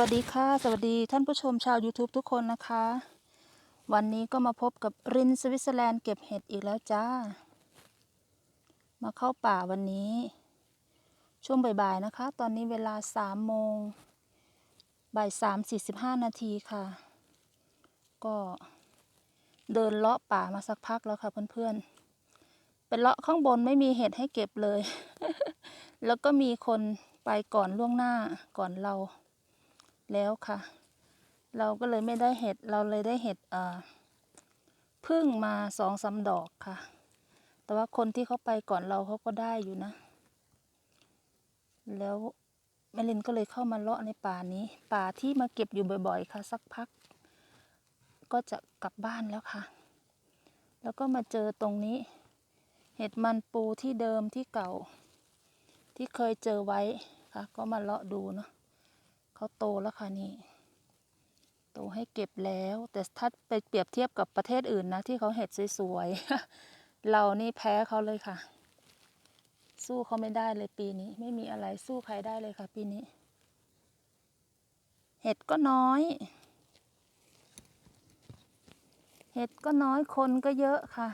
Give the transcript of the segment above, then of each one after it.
วัสดีค่ะ สวัสดีท่านผู้ชมชาว YouTube ทุกคนนะคะ วันนี้ก็มาพบกับรินสวิตเซอร์แลนด์เก็บเห็ดอีกแล้วจ้า มาเข้าป่าวันนี้ ช่วงบ่ายๆนะคะ ตอนนี้เวลา3โมงบ่าย3 45 นาทีค่ะ ก็เดินเลาะป่ามาสักพักแล้วค่ะเพื่อนๆ เป็นเลาะข้างบนไม่มีเห็ดให้เก็บเลย แล้วก็มีคนไปก่อนล่วงหน้าก่อนเรา แล้วค่ะ เราก็เลยไม่ได้เห็ดเราเลยได้เห็ดอ่าพึ่งมาสองสามดอกค่ะ แต่ว่าคนที่เขาไปก่อนเราเขาก็ได้อยู่นะ แล้วแมลินก็เลยเข้ามาเลาะในป่านี้ ป่าที่มาเก็บอยู่บ่อย ๆ ค่ะ สักพัก ก็จะกลับบ้านแล้วค่ะ แล้วก็มาเจอตรงนี้ เห็ดมันปูที่เดิมที่เก่า ที่เคยเจอไว้ค่ะ ก็มาเลาะดูเนาะ เขาโตแล้วค่ะนี่ โตให้เก็บแล้ว แต่ถ้าไปเปรียบเทียบกับประเทศอื่นนะ ที่เขาเห็ดสวยๆ เรานี่แพ้เขาเลยค่ะ สู้เขาไม่ได้เลยปีนี้ ไม่มีอะไรสู้ใครได้เลยค่ะ ปีนี้ เห็ดก็น้อย เห็ดก็น้อยคนก็เยอะค่ะ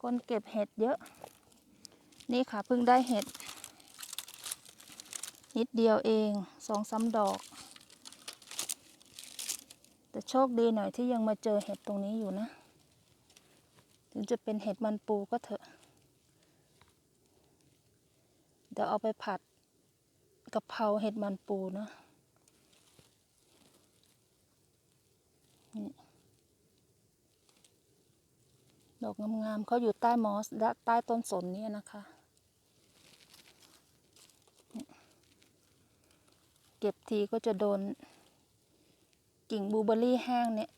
คนเก็บเห็ดเยอะ นี่ค่ะเพิ่งได้เห็ด นิดเดียวเองสองสามดอก แต่โชคดีหน่อยที่ยังมาเจอเห็ดตรงนี้อยู่นะ ถึงจะเป็นเห็ดมันปูก็เถอะ เดี๋ยวเอาไปผัดกะเพราเห็ดมันปูเนาะดอกงามๆเขาอยู่ใต้มอสและใต้ต้นสนนี่นะคะ เก็บทีก็จะโดน กิ่งบูเบอร์รี่แห้งเนี่ย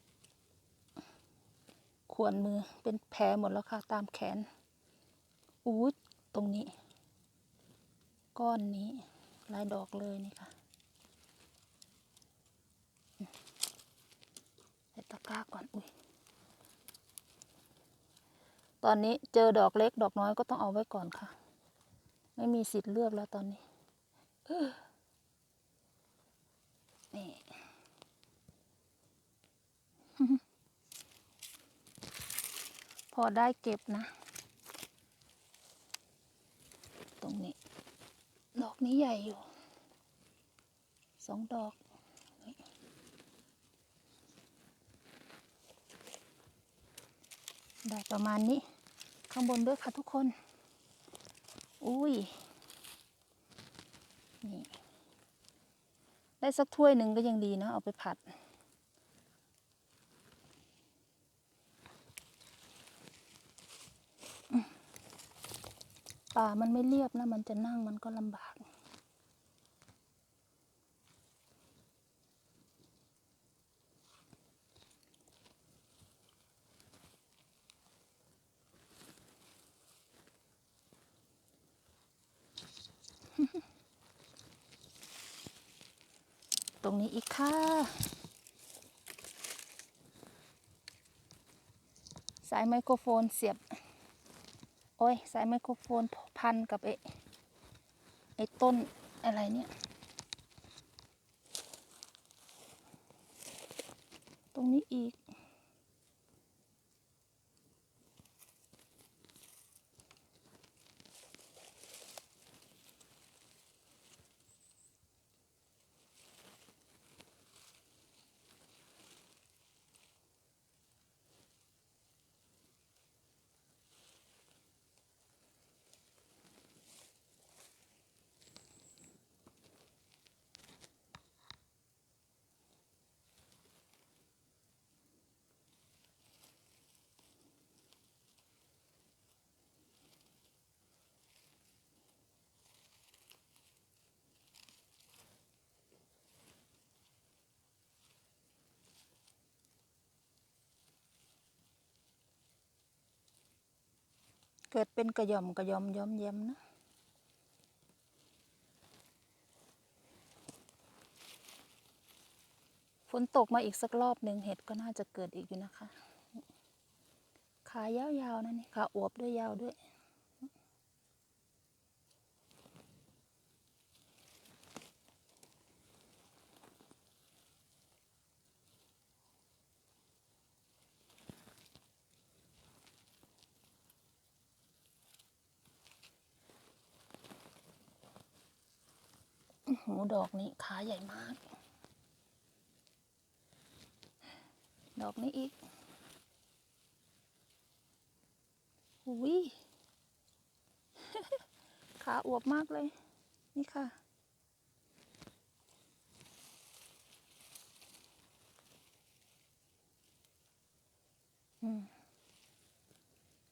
ขวนมือเป็นแผลหมดแล้วค่ะ ตามแขน อู้ตรงนี้ ก้อนนี้ลายดอกเลยนี่ค่ะใส่ตะกร้าก่อน อุ้ย ตอนนี้เจอดอกเล็กดอกน้อยก็ต้องเอาไว้ก่อนค่ะ ไม่มีสิทธิ์เลือกแล้วตอนนี้ นี่ พอได้เก็บนะ ตรงนี้ ดอกนี้ใหญ่อยู่ สองดอกได้ประมาณนี้ ข้างบนด้วยค่ะทุกคน อุ้ย นี่ ได้สักถ้วยหนึ่งก็ยังดีเนาะเอาไปผัด ป่ามันไม่เรียบนะ มันจะนั่งมันก็ลำบาก ตรงนี้อีกค่ะ สายไมโครโฟนเสียบ โอ้ย สายไมโครโฟนพันกับไอ้ไอ้ต้นอะไรเนี่ย ตรงนี้อีก เกิดเป็นกระย่อมกระย่อมย้อมเย้มนะฝนตกมาอีกสักรอบหนึ่งเห็ดก็น่าจะเกิดอีกอยู่นะคะ ขายาวๆนะนี่ขาอวบด้วยยาวด้วย หูดอกนี้ขาใหญ่มาก ดอกนี้อีกหุยขาอวบมากเลย นี่ค่ะ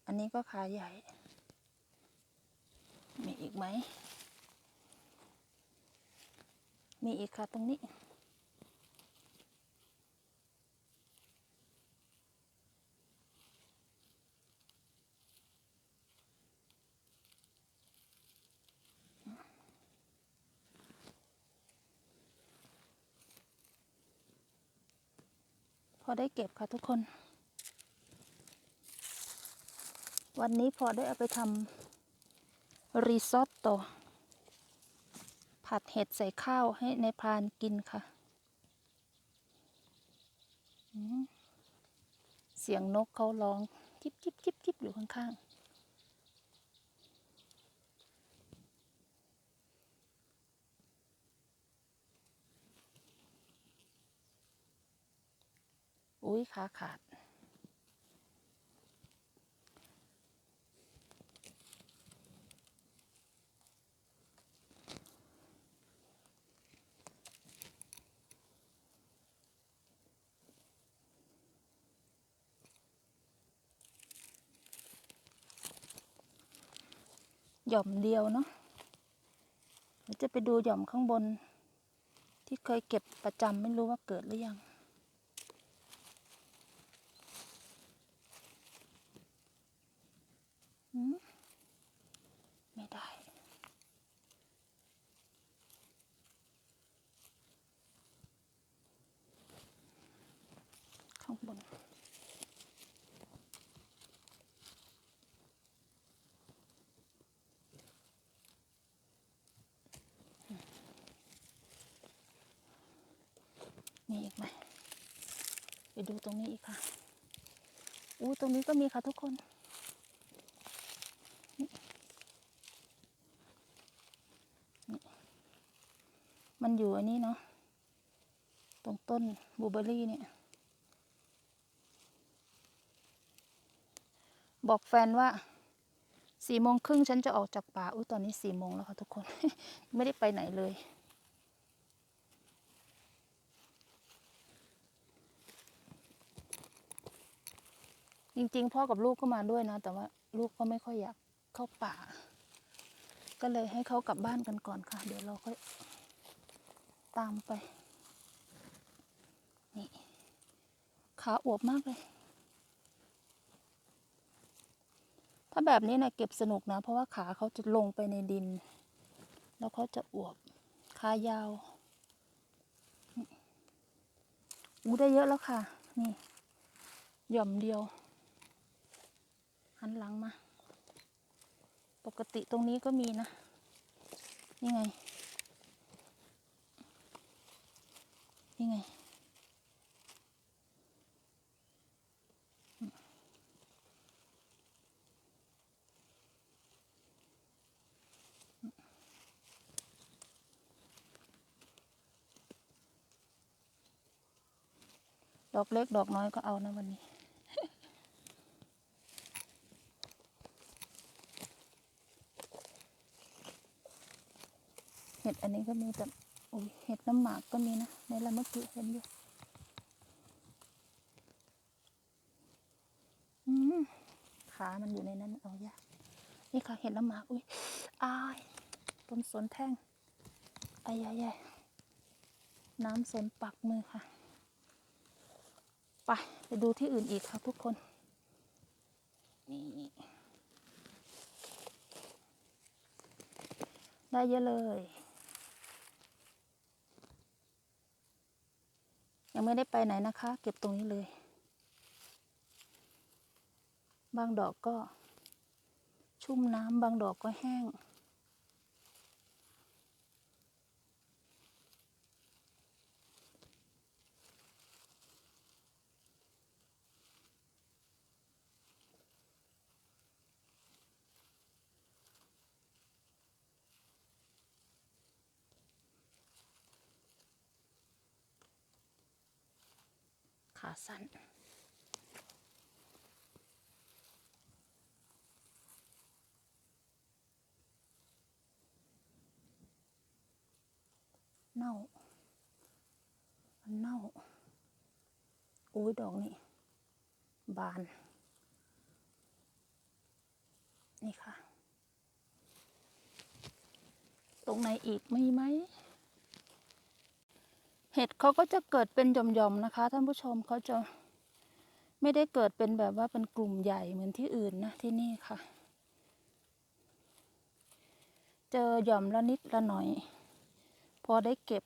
อันนี้ก็ขาใหญ่ มีอีกไหม มีอีกค่ะตรงนี้พอได้เก็บค่ะทุกคน วันนี้พอได้เอาไปทำรีซอตโต ผัดเห็ดใส่ข้าวให้ในพรานกินค่ะ เสียงนกเขาร้องจิบจิบจิบจิบอยู่ข้างๆ อุ้ยขาขาด หย่อมเดียวเนาะเดี๋ยวจะไปดูหย่อมข้างบน ที่เคยเก็บประจำไม่รู้ว่าเกิดหรือยังไม่ได้ ข้างบน มีอีกไหมไปดูตรงนี้อีกค่ะอู้ตรงนี้ก็มีค่ะทุกคนนี่มันอยู่อันนี้เนาะตรงต้นบูเบอร์รี่เนี่ย บอกแฟนว่าสี่โมงครึ่งฉันจะออกจากป่าอุ้ยตอนนี้สี่โมงแล้วค่ะทุกคน ไม่ได้ไปไหนเลย จริงๆ พ่อกับลูกก็มาด้วยนะ แต่ว่าลูกก็ไม่ค่อยอยากเข้าป่า ก็เลยให้เขากลับบ้านกันก่อนค่ะ เดี๋ยวเราค่อยตามไป นี่ขาอวบมากเลย ถ้าแบบนี้นะเก็บสนุกนะ เพราะว่าขาเขาจะลงไปในดิน แล้วเขาจะอวบขายาวอู้ได้เยอะแล้วค่ะ นี่หย่อมเดียว หันหลังมา ปกติตรงนี้ก็มีนะ นี่ไง นี่ไง ดอกเล็กดอกน้อยก็เอานะวันนี้ ห็ดอันนี้ก็มีแต่โอ้ยเห็ดน้ำหมากก็มีนะในละเมื่อกี้เห็นอยู่ขามันอยู่ในนั้นเอายากนี่ค่ะเห็ดน้ำหมากอุ้ยอายต้นสนแท่งไอายายายน้ำสนปักมือค่ะ ไปไปดูที่อื่นอีกค่ะทุกคน นี่ได้เยอะเลย ยัง ไม่ได้ไปไหนนะคะ เก็บตรงนี้เลย บางดอกก็ชุ่มน้ำบางดอกก็แห้ง ขาสั้นเน่ามันเน่า โอ้ยดอกนี่ บาน นี่ค่ะ ตรงไหนอีกมีไหม เห็ดเขาก็จะเกิดเป็นหย่อมๆนะคะ ท่านผู้ชมเขาจะไม่ได้เกิดเป็นแบบว่าเป็นกลุ่มใหญ่เหมือนที่อื่นนะที่นี่ค่ะ เจอหย่อมละนิดละหน่อย พอได้เก็บ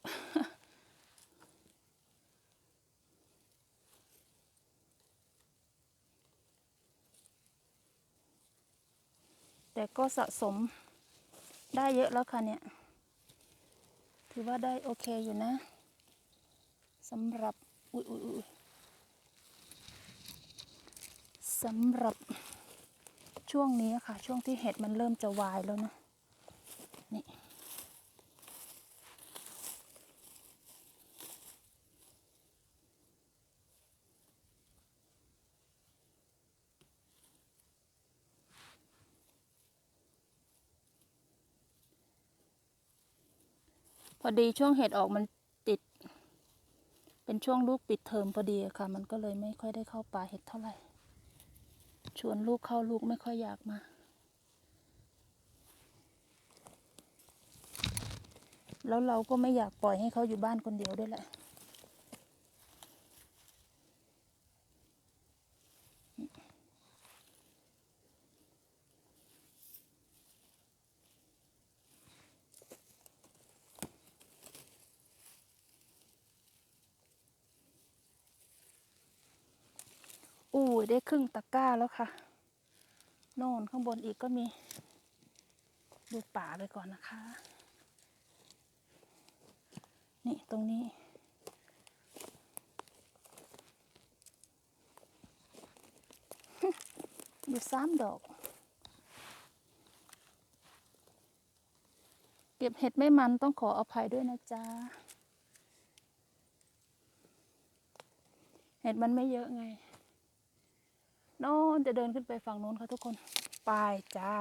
แต่ก็สะสมได้เยอะแล้วค่ะเนี่ย ถือว่าได้โอเคอยู่นะ สำหรับอุ้ยอุ้ยสำหรับช่วงนี้ค่ะ ช่วงที่เห็ดมันเริ่มจะวายแล้วนะ นี่พอดีช่วงเห็ดออกมัน เป็นช่วงลูกปิดเทอมพอดีค่ะ มันก็เลยไม่ค่อยได้เข้าป่าเห็ดเท่าไหร่ ชวนลูกเข้าลูกไม่ค่อยอยากมา แล้วเราก็ไม่อยากปล่อยให้เขาอยู่บ้านคนเดียวด้วยแหละ อู้ได้ครึ่งตะกร้าแล้วค่ะ โน่นข้างบนอีกก็มี ดูป่าไปก่อนนะคะ นี่ตรงนี้อยู่สามดอก เก็บเห็ดไม่มันต้องขออภัยด้วยนะจ๊ะ เห็ดมันไม่เยอะไง โน่นจะเดินขึ้นไปฝั่งโน้นค่ะทุกคน ไปจ้า